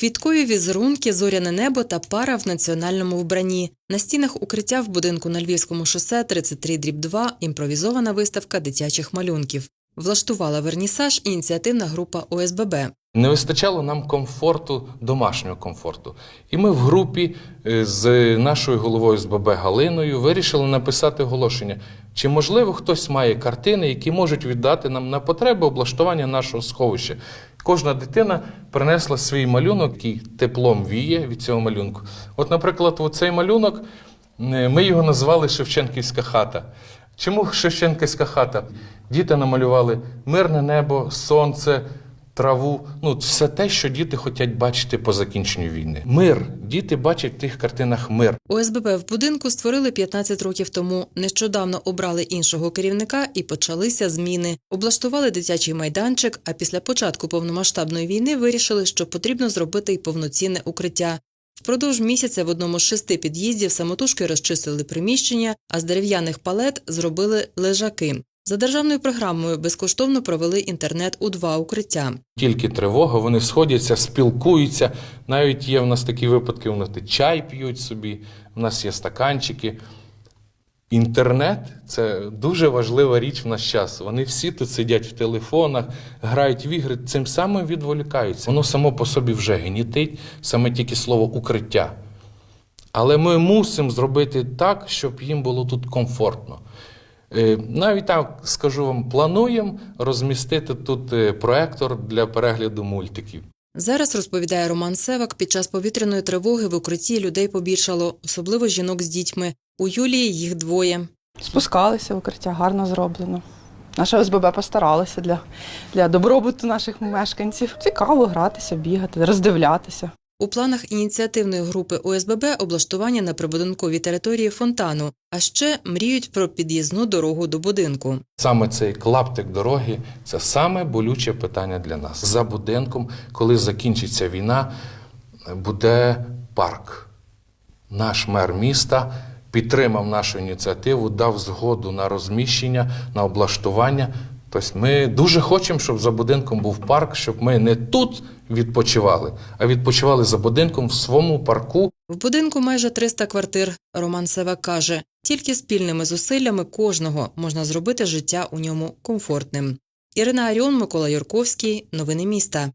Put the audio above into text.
Квіткові візерунки, зоряне небо та пара в національному вбранні. На стінах укриття в будинку на Львівському шосе 33 дріб 2 імпровізована виставка дитячих малюнків. Влаштувала вернісаж ініціативна група ОСББ. Не вистачало нам комфорту, домашнього комфорту. І ми в групі е, з нашою головою з ББ Галиною вирішили написати оголошення, чи можливо хтось має картини, які можуть віддати нам на потреби облаштування нашого сховища. Кожна дитина принесла свій малюнок, який теплом віє від цього малюнку. От, наприклад, цей малюнок е, ми його назвали Шевченківська хата. Чому Шевченківська хата? Діти намалювали мирне небо, сонце, траву. Ну, все те, що діти хочуть бачити по закінченню війни. Мир. Діти бачать в тих картинах мир. ОСББ в будинку створили 15 років тому. Нещодавно обрали іншого керівника і почалися зміни. Облаштували дитячий майданчик, а після початку повномасштабної війни вирішили, що потрібно зробити й повноцінне укриття. Впродовж місяця в одному з шести під'їздів самотужки розчистили приміщення, а з дерев'яних палет зробили лежаки. За державною програмою безкоштовно провели інтернет у два укриття. Тільки тривога, вони сходяться, спілкуються. Навіть є в нас такі випадки, вони чай п'ють собі, в нас є стаканчики. Інтернет це дуже важлива річ в наш час. Вони всі тут сидять в телефонах, грають в ігри, цим самим відволікаються. Воно само по собі вже гнітить, саме тільки слово укриття. Але ми мусимо зробити так, щоб їм було тут комфортно. Е, Навіть так скажу вам, плануємо розмістити тут е, проектор для перегляду мультиків. Зараз розповідає Роман Севак. Під час повітряної тривоги в укритті людей побільшало, особливо жінок з дітьми. У Юлії їх двоє. Спускалися в укриття, гарно зроблено. Наша ОСББ постаралася для, для добробуту наших мешканців. Цікаво гратися, бігати, роздивлятися. У планах ініціативної групи ОСББ облаштування на прибудинковій території фонтану, а ще мріють про під'їзну дорогу до будинку. Саме цей клаптик дороги це саме болюче питання для нас. За будинком, коли закінчиться війна, буде парк. Наш мер міста підтримав нашу ініціативу, дав згоду на розміщення, на облаштування. Тобто ми дуже хочемо, щоб за будинком був парк, щоб ми не тут відпочивали, а відпочивали за будинком в своєму парку. В будинку майже 300 квартир. Роман Севак каже, тільки спільними зусиллями кожного можна зробити життя у ньому комфортним. Ірина Аріон, Микола Юрковський. Новини міста.